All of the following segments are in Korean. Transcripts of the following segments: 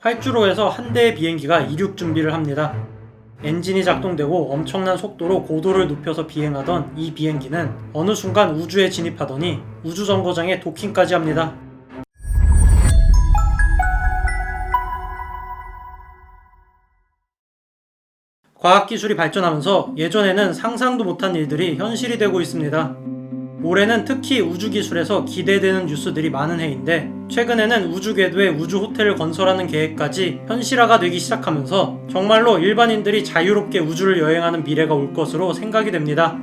활주로에서 한 대의 비행기가 이륙 준비를 합니다. 엔진이 작동되고 엄청난 속도로 고도를 높여서 비행하던 이 비행기는 어느 순간 우주에 진입하더니 우주 정거장에 도킹까지 합니다. 과학기술이 발전하면서 예전에는 상상도 못한 일들이 현실이 되고 있습니다. 올해는 특히 우주기술에서 기대되는 뉴스들이 많은 해인데 최근에는 우주궤도에 우주 호텔을 건설하는 계획까지 현실화가 되기 시작하면서 정말로 일반인들이 자유롭게 우주를 여행하는 미래가 올 것으로 생각이 됩니다.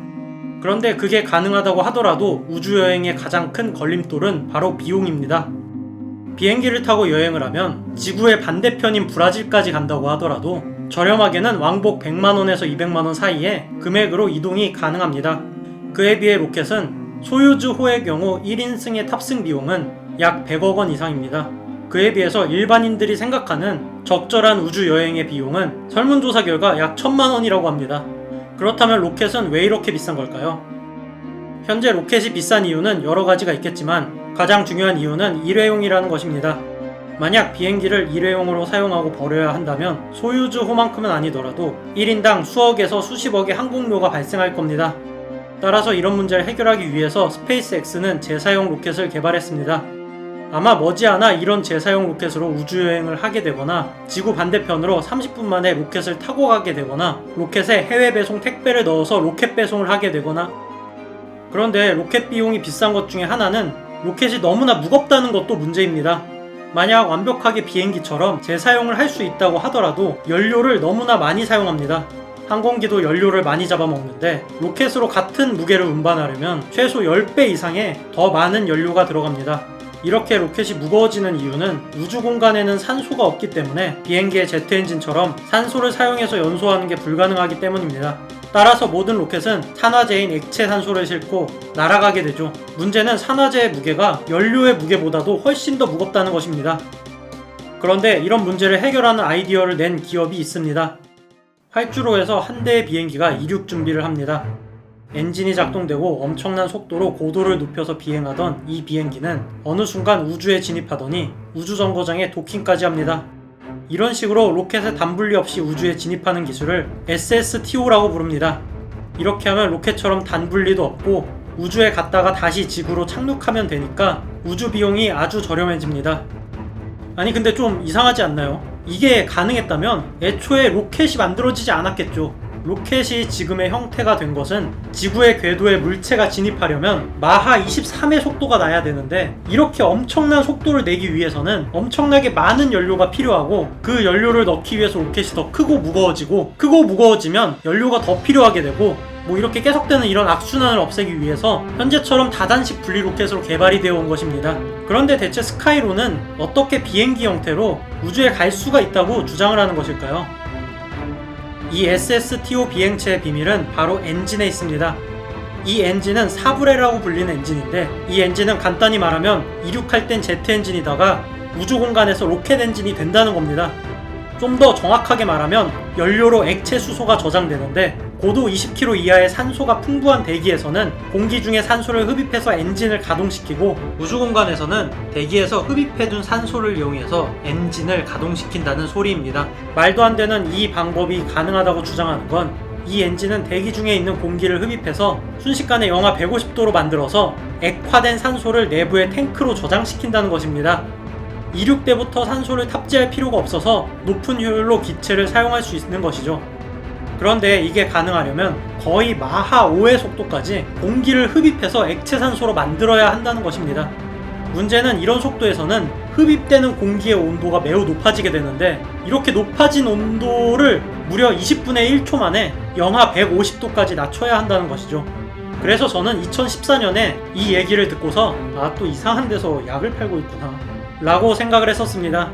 그런데 그게 가능하다고 하더라도 우주여행의 가장 큰 걸림돌은 바로 비용입니다. 비행기를 타고 여행을 하면 지구의 반대편인 브라질까지 간다고 하더라도 저렴하게는 왕복 100만원에서 200만원 사이에 금액으로 이동이 가능합니다. 그에 비해 로켓은 소유주 호의 경우 1인승의 탑승 비용은 약 100억 원 이상입니다. 그에 비해서 일반인들이 생각하는 적절한 우주 여행의 비용은 설문조사 결과 약 1000만 원이라고 합니다. 그렇다면 로켓은 왜 이렇게 비싼 걸까요? 현재 로켓이 비싼 이유는 여러 가지가 있겠지만 가장 중요한 이유는 일회용이라는 것입니다. 만약 비행기를 일회용으로 사용하고 버려야 한다면 소유주 호만큼은 아니더라도 1인당 수억에서 수십억의 항공료가 발생할 겁니다. 따라서 이런 문제를 해결하기 위해서 스페이스X는 재사용 로켓을 개발했습니다. 아마 머지않아 이런 재사용 로켓으로 우주여행을 하게 되거나 지구 반대편으로 30분 만에 로켓을 타고 가게 되거나 로켓에 해외 배송 택배를 넣어서 로켓 배송을 하게 되거나 그런데 로켓 비용이 비싼 것 중에 하나는 로켓이 너무나 무겁다는 것도 문제입니다. 만약 완벽하게 비행기처럼 재사용을 할 수 있다고 하더라도 연료를 너무나 많이 사용합니다. 항공기도 연료를 많이 잡아먹는데 로켓으로 같은 무게를 운반하려면 최소 10배 이상의 더 많은 연료가 들어갑니다. 이렇게 로켓이 무거워지는 이유는 우주 공간에는 산소가 없기 때문에 비행기의 제트 엔진처럼 산소를 사용해서 연소하는 게 불가능하기 때문입니다. 따라서 모든 로켓은 산화제인 액체 산소를 싣고 날아가게 되죠. 문제는 산화제의 무게가 연료의 무게보다도 훨씬 더 무겁다는 것입니다. 그런데 이런 문제를 해결하는 아이디어를 낸 기업이 있습니다. 활주로에서 한 대의 비행기가 이륙 준비를 합니다. 엔진이 작동되고 엄청난 속도로 고도를 높여서 비행하던 이 비행기는 어느 순간 우주에 진입하더니 우주 정거장에 도킹까지 합니다. 이런 식으로 로켓에 단분리 없이 우주에 진입하는 기술을 SSTO라고 부릅니다. 이렇게 하면 로켓처럼 단분리도 없고 우주에 갔다가 다시 지구로 착륙하면 되니까 우주 비용이 아주 저렴해집니다. 아니 근데 좀 이상하지 않나요? 이게 가능했다면 애초에 로켓이 만들어지지 않았겠죠. 로켓이 지금의 형태가 된 것은 지구의 궤도에 물체가 진입하려면 마하 23의 속도가 나야 되는데 이렇게 엄청난 속도를 내기 위해서는 엄청나게 많은 연료가 필요하고 그 연료를 넣기 위해서 로켓이 더 크고 무거워지고 크고 무거워지면 연료가 더 필요하게 되고 뭐 이렇게 계속되는 이런 악순환을 없애기 위해서 현재처럼 다단식 분리 로켓으로 개발이 되어 온 것입니다. 그런데 대체 스카이로는 어떻게 비행기 형태로 우주에 갈 수가 있다고 주장을 하는 것일까요? 이 SSTO 비행체의 비밀은 바로 엔진에 있습니다. 이 엔진은 사브레라고 불리는 엔진인데 이 엔진은 간단히 말하면 이륙할 땐 제트 엔진이다가 우주 공간에서 로켓 엔진이 된다는 겁니다. 좀 더 정확하게 말하면 연료로 액체 수소가 저장되는데 고도 20km 이하의 산소가 풍부한 대기에서는 공기 중에 산소를 흡입해서 엔진을 가동시키고 우주 공간에서는 대기에서 흡입해둔 산소를 이용해서 엔진을 가동시킨다는 소리입니다. 말도 안 되는 이 방법이 가능하다고 주장하는 건 이 엔진은 대기 중에 있는 공기를 흡입해서 순식간에 영하 150도로 만들어서 액화된 산소를 내부의 탱크로 저장시킨다는 것입니다. 이륙 때부터 산소를 탑재할 필요가 없어서 높은 효율로 기체를 사용할 수 있는 것이죠. 그런데 이게 가능하려면 거의 마하 5의 속도까지 공기를 흡입해서 액체 산소로 만들어야 한다는 것입니다. 문제는 이런 속도에서는 흡입되는 공기의 온도가 매우 높아지게 되는데 이렇게 높아진 온도를 무려 20분의 1초 만에 영하 150도까지 낮춰야 한다는 것이죠. 그래서 저는 2014년에 이 얘기를 듣고서 아 또 이상한 데서 약을 팔고 있구나 라고 생각을 했었습니다.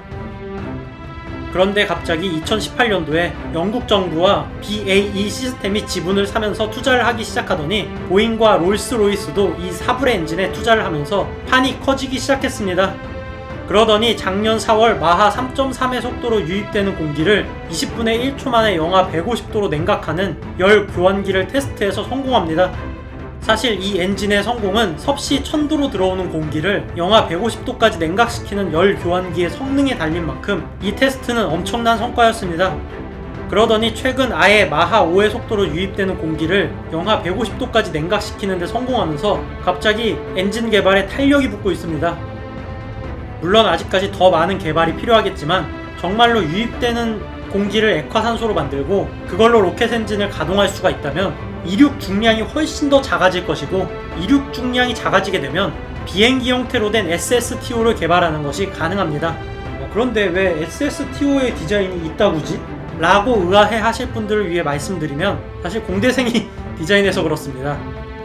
그런데 갑자기 2018년도에 영국 정부와 BAE 시스템이 지분을 사면서 투자를 하기 시작하더니 보잉과 롤스로이스도 이 사브레 엔진에 투자를 하면서 판이 커지기 시작했습니다. 그러더니 작년 4월 마하 3.3의 속도로 유입되는 공기를 20분의 1초 만에 영하 150도로 냉각하는 열 교환기를 테스트해서 성공합니다. 사실 이 엔진의 성공은 섭씨 1000도로 들어오는 공기를 영하 150도까지 냉각시키는 열 교환기의 성능에 달린 만큼 이 테스트는 엄청난 성과였습니다. 그러더니 최근 아예 마하 5의 속도로 유입되는 공기를 영하 150도까지 냉각시키는데 성공하면서 갑자기 엔진 개발에 탄력이 붙고 있습니다. 물론 아직까지 더 많은 개발이 필요하겠지만 정말로 유입되는 공기를 액화산소로 만들고 그걸로 로켓 엔진을 가동할 수가 있다면 이륙 중량이 훨씬 더 작아질 것이고 이륙 중량이 작아지게 되면 비행기 형태로 된 SSTO를 개발하는 것이 가능합니다. 어, 그런데 왜 SSTO의 디자인이 있다고지? 라고 의아해 하실 분들을 위해 말씀드리면 사실 공대생이 디자인해서 그렇습니다.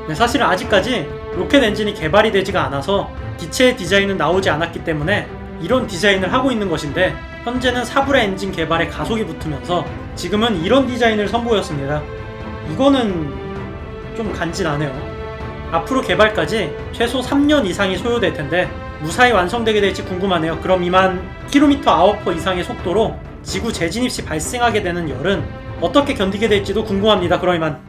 네, 사실은 아직까지 로켓 엔진이 개발이 되지가 않아서 기체의 디자인은 나오지 않았기 때문에 이런 디자인을 하고 있는 것인데 현재는 사브라 엔진 개발에 가속이 붙으면서 지금은 이런 디자인을 선보였습니다. 이거는 좀 간지나네요. 앞으로 개발까지 최소 3년 이상이 소요될 텐데 무사히 완성되게 될지 궁금하네요. 그럼 이만 킬로미터 아워퍼 이상의 속도로 지구 재진입 시 발생하게 되는 열은 어떻게 견디게 될지도 궁금합니다. 그럼 이만